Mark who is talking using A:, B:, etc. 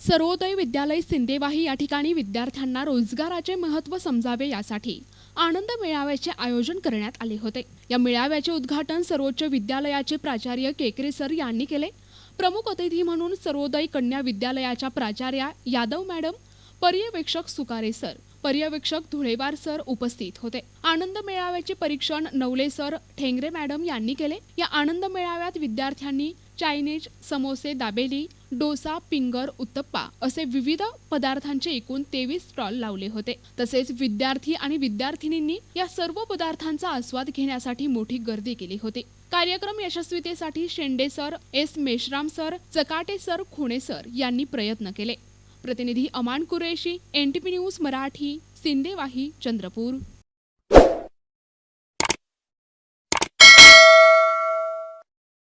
A: सर्वोदय विद्यालय सिंदेवाही या ठिकाणी विद्यार्थ्यांना रोजगाराचे महत्त्व समजावे यासाठी आनंद मेळाव्याचे आयोजन करण्यात आले होते. या मेळाव्याचे उद्घाटन सर्वोच्च विद्यालयाचे प्राचार्य केकरे सर यांनी केले. प्रमुख अतिथी म्हणून सर्वोदय कन्या विद्यालयाच्या प्राचार्या यादव मॅडम पर्यवेक्षक सुकारे सर पर्यवेक्षक धुळेवार सर उपस्थित होते. आनंद मेळाव्याचे परीक्षण नवले सर ठेंगरे मॅडम यांनी केले. या आनंद मेळाव्यात विद्यार्थ्यांनी चायनीज समोसे दाबेली डोसा पिंगर उत्तप्पा असे विविध पदार्थांचे एकूण तेवीस स्टॉल लावले होते. तसेच विद्यार्थी आणि विद्यार्थिनींनी या सर्व पदार्थांचा आस्वाद घेण्यासाठी मोठी गर्दी केली होती. कार्यक्रम यशस्वीतेसाठी Shende sir S. Meshram sir Chakate sir Khune sir यांनी प्रयत्न केले. प्रतिनिधी अमान कुरेशी एनटीपी न्यूज मराठी सिंदेवाही चंद्रपूर.